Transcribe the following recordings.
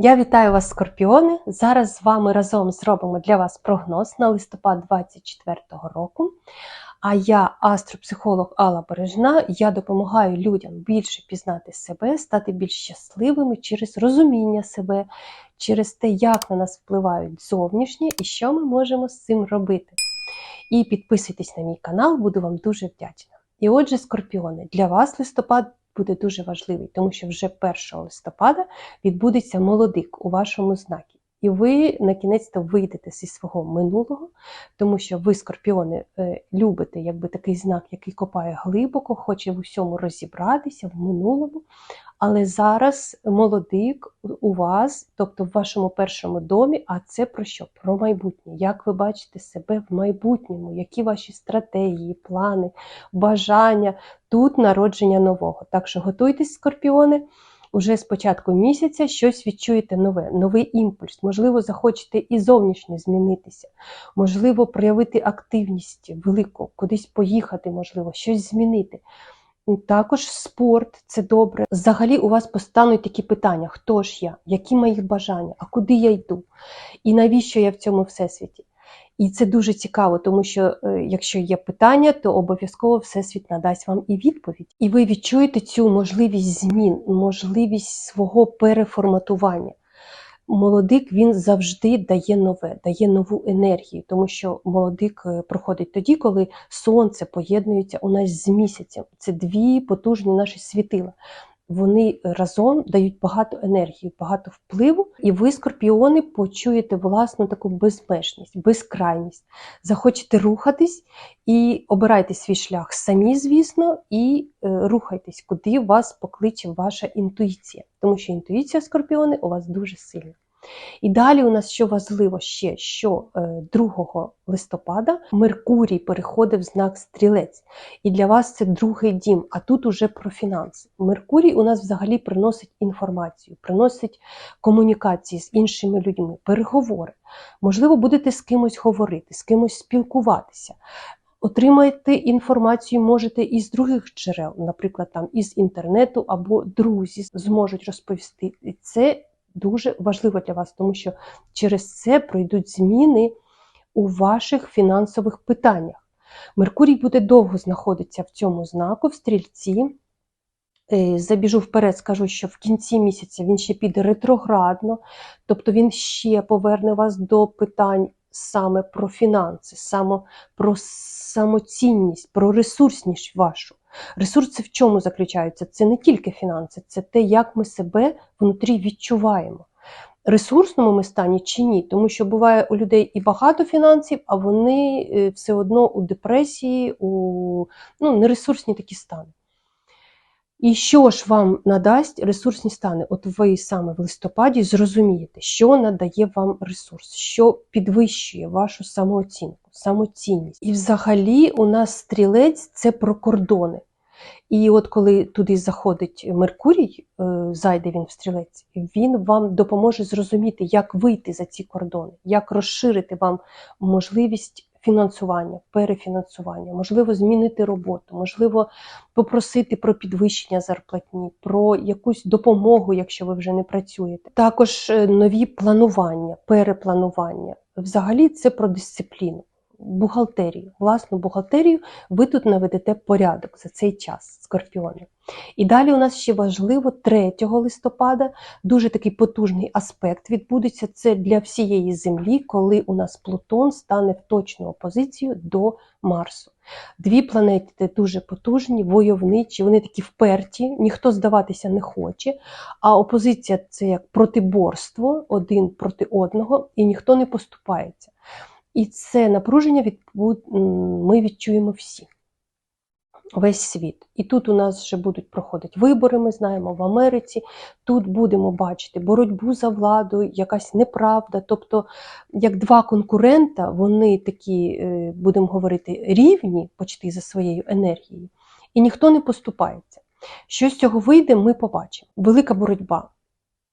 Я вітаю вас, скорпіони! Зараз з вами разом зробимо для вас прогноз на листопад 2024 року. А я, астропсихолог Алла Бережна, я допомагаю людям більше пізнати себе, стати більш щасливими через розуміння себе, через те, як на нас впливають зовнішні і що ми можемо з цим робити. І підписуйтесь на мій канал, буду вам дуже вдячна. І отже, скорпіони, для вас листопад буде дуже важливий, тому що вже 1 листопада відбудеться молодик у вашому знакі. І ви на кінець то вийдете зі свого минулого, тому що ви, скорпіони, е, любите якби такий знак, який копає глибоко, хоче в усьому розібратися в минулому. Але зараз молодик у вас, тобто в вашому першому домі, а це про що? Про майбутнє. Як ви бачите себе в майбутньому, які ваші стратегії, плани, бажання, тут народження нового. Так що готуйтесь, скорпіони. Уже з початку місяця щось відчуєте нове, новий імпульс. Можливо, захочете і зовнішньо змінитися, можливо, проявити активність велику, кудись поїхати, можливо, щось змінити. Також спорт це добре. Взагалі у вас постануть такі питання: хто ж я, які мої бажання, а куди я йду? І навіщо я в цьому всесвіті? І це дуже цікаво, тому що е, якщо є питання, то обов'язково Всесвіт надасть вам і відповідь. І ви відчуєте цю можливість змін, можливість свого переформатування. Молодик він завжди дає нове, дає нову енергію, тому що молодик е, проходить тоді, коли сонце поєднується у нас з місяцем. Це дві потужні наші світила вони разом дають багато енергії, багато впливу, і ви, скорпіони, почуєте власну таку безмежність, безкрайність. Захочете рухатись і обирайте свій шлях самі, звісно, і е, рухайтесь, куди вас покличе ваша інтуїція. Тому що інтуїція скорпіони у вас дуже сильна. І далі у нас що важливо ще, що 2 е, листопада Меркурій переходив в знак стрілець. І для вас це другий дім, а тут уже про фінанси. Меркурій у нас взагалі приносить інформацію, приносить комунікації з іншими людьми, переговори. Можливо, будете з кимось говорити, з кимось спілкуватися. Отримаєте інформацію можете із других джерел, наприклад, там із інтернету або друзі зможуть розповісти. І це дуже важливо для вас, тому що через це пройдуть зміни у ваших фінансових питаннях. Меркурій буде довго знаходитися в цьому знаку, в стрільці. Е, забіжу вперед, скажу, що в кінці місяця він ще піде ретроградно, тобто він ще поверне вас до питань саме про фінанси, саме про самоцінність, про ресурсність вашу. Ресурс це в чому заключаються? Це не тільки фінанси, це те, як ми себе внутрі відчуваємо. Ресурсному ми стані чи ні, тому що буває у людей і багато фінансів, а вони е, все одно у депресії, у ну, нересурсні такі стани. І що ж вам надасть ресурсні стани? От ви саме в листопаді зрозумієте, що надає вам ресурс, що підвищує вашу самооцінку, самоцінність. І взагалі у нас стрілець це про кордони. І от коли туди заходить Меркурій, е, зайде він в стрілець, він вам допоможе зрозуміти, як вийти за ці кордони, як розширити вам можливість фінансування, перефінансування, можливо, змінити роботу, можливо, попросити про підвищення зарплатні, про якусь допомогу, якщо ви вже не працюєте. Також е, нові планування, перепланування. Взагалі, це про дисципліну бухгалтерію, власну бухгалтерію, ви тут наведете порядок за цей час, скорпіони. І далі у нас ще важливо 3 листопада, дуже такий потужний аспект відбудеться. Це для всієї землі, коли у нас Плутон стане в точну опозицію до Марсу. Дві планети дуже потужні, войовничі, вони такі вперті, ніхто здаватися не хоче. А опозиція це як протиборство один проти одного, і ніхто не поступається. І це напруження ми відчуємо всі, весь світ. І тут у нас вже будуть проходити вибори, ми знаємо в Америці. Тут будемо бачити боротьбу за владу, якась неправда. Тобто, як два конкурента, вони такі, е, будемо говорити, рівні почти за своєю енергією, і ніхто не поступається. Що з цього вийде, ми побачимо. Велика боротьба,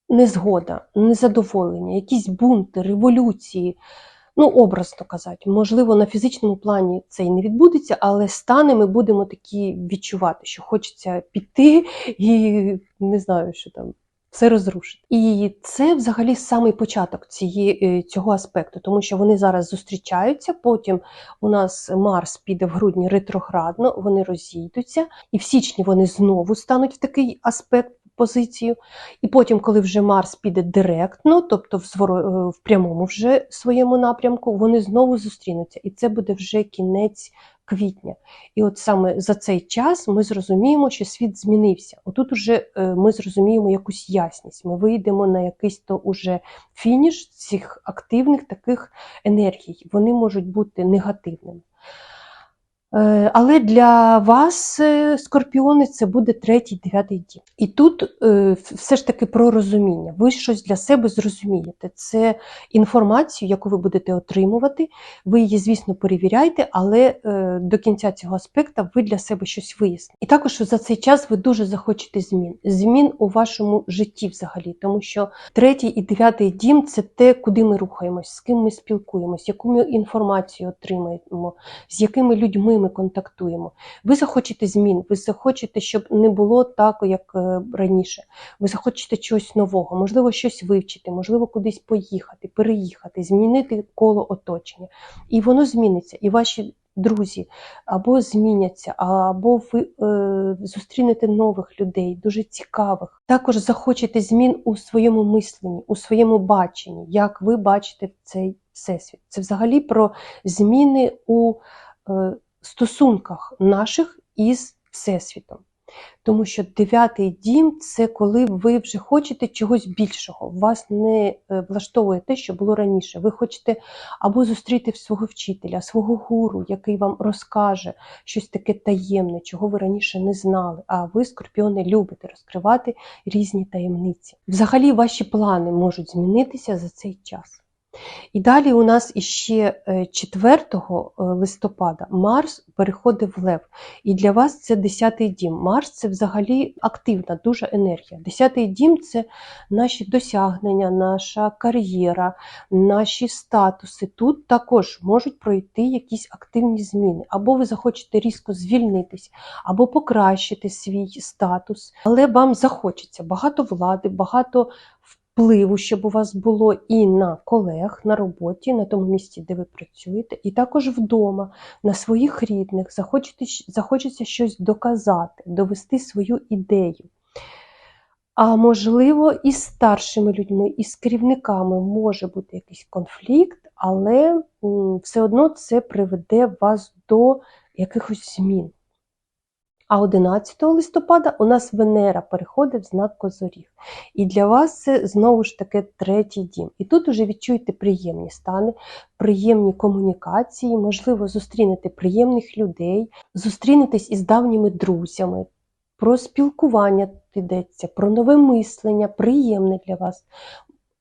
незгода, незадоволення, якісь бунти, революції ну, образно казати, можливо, на фізичному плані це і не відбудеться, але стани ми будемо такі відчувати, що хочеться піти і не знаю, що там. Це розрушить. І це взагалі самий початок цієї, е, цього аспекту, тому що вони зараз зустрічаються. Потім у нас Марс піде в грудні ретроградно, вони розійдуться, і в січні вони знову стануть в такий аспект. Позицію, і потім, коли вже Марс піде директно, тобто в, зворо- е, в прямому вже своєму напрямку, вони знову зустрінуться, і це буде вже кінець квітня. І от саме за цей час ми зрозуміємо, що світ змінився. Отут уже е, ми зрозуміємо якусь ясність. Ми вийдемо на якийсь то уже фініш цих активних таких енергій. Вони можуть бути негативними. Е, Але для вас, е, скорпіони, це буде третій, дев'ятий дім. І тут е, все ж таки про розуміння. Ви щось для себе зрозумієте. Це інформацію, яку ви будете отримувати. Ви її, звісно, перевіряйте, але до кінця цього аспекту ви для себе щось виясните. І також за цей час ви дуже захочете змін. Змін у вашому житті взагалі, тому що третій і дев'ятий дім це те, куди ми рухаємось, з ким ми спілкуємось, яку ми інформацію отримаємо, з якими людьми ми контактуємо. Ви захочете змін, ви захочете, щоб не було так, як е, раніше. Ви захочете чогось нового, можливо, щось вивчити, можливо, кудись поїхати, переїхати, змінити коло оточення. І воно зміниться, і ваші друзі або зміняться, або ви е, зустрінете нових людей, дуже цікавих. Також захочете змін у своєму мисленні, у своєму баченні, як ви бачите цей всесвіт. Це взагалі про зміни у е, стосунках наших із Всесвітом. Тому що дев'ятий дім це коли ви вже хочете чогось більшого. Вас не е, влаштовує те, що було раніше. Ви хочете або зустріти свого вчителя, свого гуру, який вам розкаже щось таке таємне, чого ви раніше не знали. А ви, скорпіони, любите розкривати різні таємниці. Взагалі, ваші плани можуть змінитися за цей час. І далі у нас іще е, 4 листопада Марс переходить в Лев. І для вас це 10-й дім. Марс це взагалі активна дуже енергія. 10-й дім це наші досягнення, наша кар'єра, наші статуси. Тут також можуть пройти якісь активні зміни. Або ви захочете різко звільнитись, або покращити свій статус. Але вам захочеться багато влади, багато впливу, щоб у вас було і на колег, на роботі, на тому місці, де ви працюєте, і також вдома, на своїх рідних, захочете, захочеться щось доказати, довести свою ідею. А можливо, і з старшими людьми, і з керівниками може бути якийсь конфлікт, але все одно це приведе вас до якихось змін. А 11 листопада у нас Венера переходить в знак Козоріг. І для вас це знову ж таки третій дім. І тут уже відчуєте приємні стани, приємні комунікації, можливо, зустрінете приємних людей, зустрінетесь із давніми друзями. Про спілкування йдеться, про нове мислення, приємне для вас.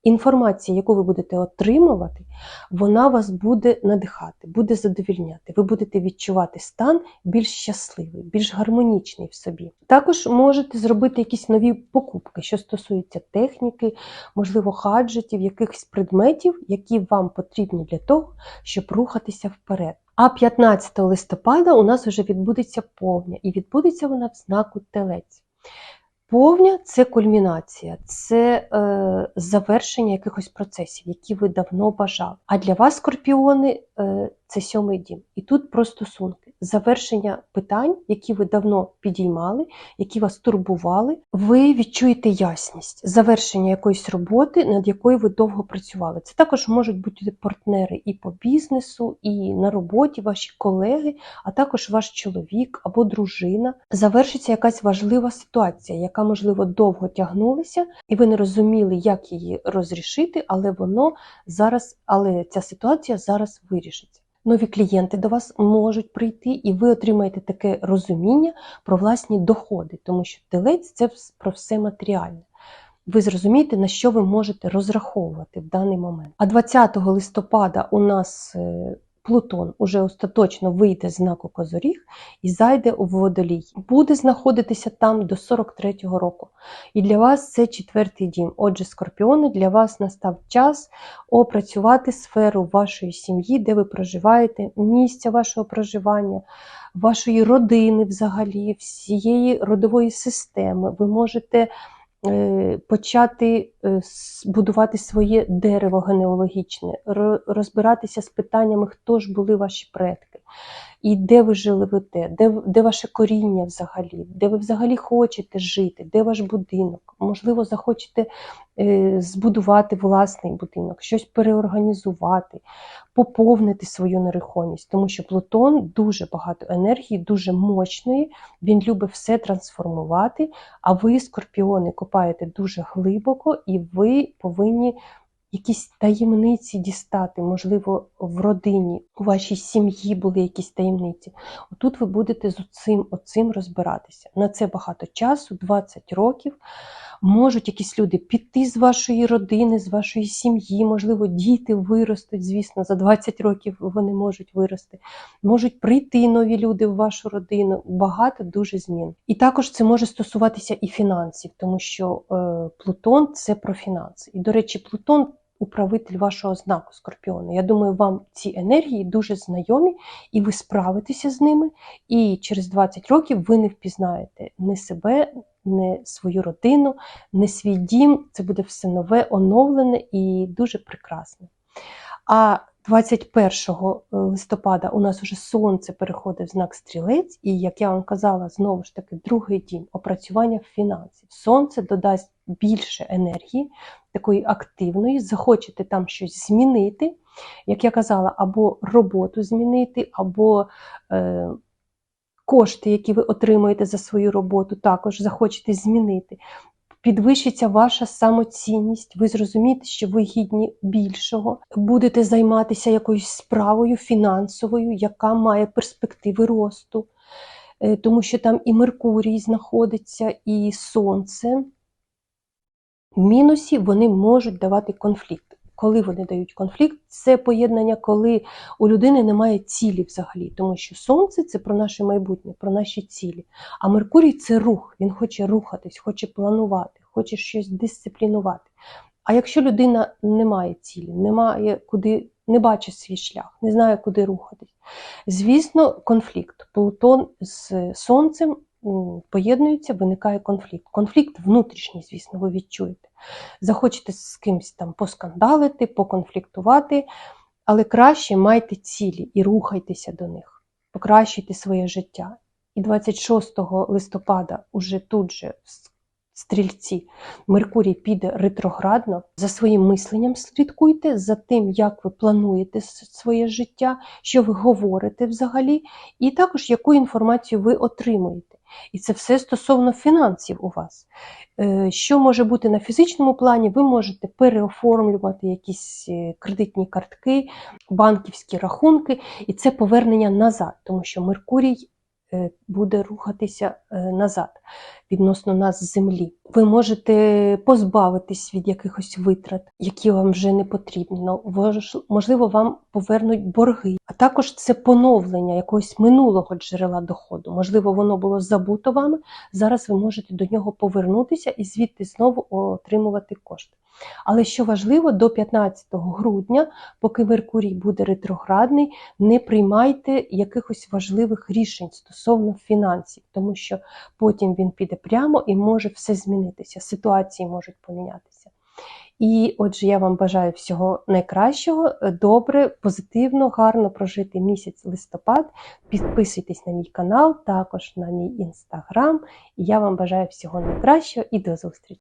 Інформація, яку ви будете отримувати, вона вас буде надихати, буде задовільняти. Ви будете відчувати стан більш щасливий, більш гармонічний в собі. Також можете зробити якісь нові покупки, що стосуються техніки, можливо, хаджетів, якихось предметів, які вам потрібні для того, щоб рухатися вперед. А 15 листопада у нас вже відбудеться повня, і відбудеться вона в знаку телець. Повня це кульмінація, це е, завершення якихось процесів, які ви давно бажали. А для вас, скорпіони, е, це сьомий дім. І тут про стосунки, завершення питань, які ви давно підіймали, які вас турбували. Ви відчуєте ясність, завершення якоїсь роботи, над якою ви довго працювали. Це також можуть бути партнери і по бізнесу, і на роботі, ваші колеги, а також ваш чоловік або дружина. Завершиться якась важлива ситуація, яка, можливо, довго тягнулася, і ви не розуміли, як її розрішити, але воно зараз, але ця ситуація зараз вирішиться. Нові клієнти до вас можуть прийти, і ви отримаєте таке розуміння про власні доходи, тому що телець це про все матеріальне. Ви зрозумієте, на що ви можете розраховувати в даний момент. А 20 листопада у нас е, Плутон уже остаточно вийде з знаку Козоріг і зайде у водолій. Буде знаходитися там до 43-го року. І для вас це четвертий дім. Отже, скорпіони, для вас настав час опрацювати сферу вашої сім'ї, де ви проживаєте, місця вашого проживання, вашої родини взагалі, всієї родової системи. Ви можете е, почати будувати своє дерево генеалогічне, розбиратися з питаннями, хто ж були ваші предки, і де ви жили ви те, де, де ваше коріння взагалі, де ви взагалі хочете жити, де ваш будинок. Можливо, захочете е, збудувати власний будинок, щось переорганізувати, поповнити свою нерухомість, тому що Плутон дуже багато енергії, дуже мощної, він любить все трансформувати. А ви, скорпіони, копаєте дуже глибоко, і ви повинні якісь таємниці дістати. Можливо, в родині, у вашій сім'ї були якісь таємниці. Отут ви будете з цим розбиратися. На це багато часу, 20 років. Можуть якісь люди піти з вашої родини, з вашої сім'ї, можливо, діти виростуть, звісно, за 20 років вони можуть вирости. Можуть прийти нові люди в вашу родину. Багато дуже змін. І також це може стосуватися і фінансів, тому що е, Плутон це про фінанси. І, до речі, Плутон управитель вашого знаку Скорпіона. Я думаю, вам ці енергії дуже знайомі, і ви справитеся з ними. І через 20 років ви не впізнаєте ні себе, ні свою родину, ні свій дім. Це буде все нове, оновлене і дуже прекрасне. А 21 листопада у нас уже сонце переходить в знак стрілець, і як я вам казала, знову ж таки, другий дім опрацювання фінансів. Сонце додасть більше енергії, такої активної, захочете там щось змінити, як я казала, або роботу змінити, або е, кошти, які ви отримуєте за свою роботу, також захочете змінити. Підвищиться ваша самоцінність, ви зрозумієте, що ви гідні більшого, будете займатися якоюсь справою фінансовою, яка має перспективи росту, Е, тому що там і Меркурій знаходиться, і Сонце. Мінусі вони можуть давати конфлікт. Коли вони дають конфлікт, це поєднання, коли у людини немає цілі взагалі, тому що сонце це про наше майбутнє, про наші цілі. А Меркурій це рух, він хоче рухатись, хоче планувати, хоче щось дисциплінувати. А якщо людина не має цілі, не має куди, не бачить свій шлях, не знає, куди рухатись, звісно, конфлікт. Плутон з сонцем поєднуються, виникає конфлікт. Конфлікт внутрішній, звісно, ви відчуєте. Захочете з кимось там поскандалити, поконфліктувати, але краще майте цілі і рухайтеся до них, покращуйте своє життя. І 26 листопада, уже тут же в стрільці, Меркурій піде ретроградно. За своїм мисленням слідкуйте, за тим, як ви плануєте своє життя, що ви говорите взагалі, і також яку інформацію ви отримуєте. І це все стосовно фінансів у вас. Е, Що може бути на фізичному плані, ви можете переоформлювати якісь е, кредитні картки, банківські рахунки, і це повернення назад, тому що Меркурій е, буде рухатися назад відносно нас землі. Ви можете позбавитись від якихось витрат, які вам вже не потрібні. Ну, Можливо, вам повернуть борги, а також це поновлення якогось минулого джерела доходу. Можливо, воно було забуто вами. Зараз ви можете до нього повернутися і звідти знову отримувати кошти. Але що важливо, до 15 грудня, поки Меркурій буде ретроградний, не приймайте якихось важливих рішень стосовно фінансів, тому що потім він піде прямо і може все змінитися. Ситуації можуть помінятися. І отже, я вам бажаю всього найкращого, добре, позитивно, гарно прожити місяць листопад. Підписуйтесь на мій канал, також на мій інстаграм. І я вам бажаю всього найкращого і до зустрічі!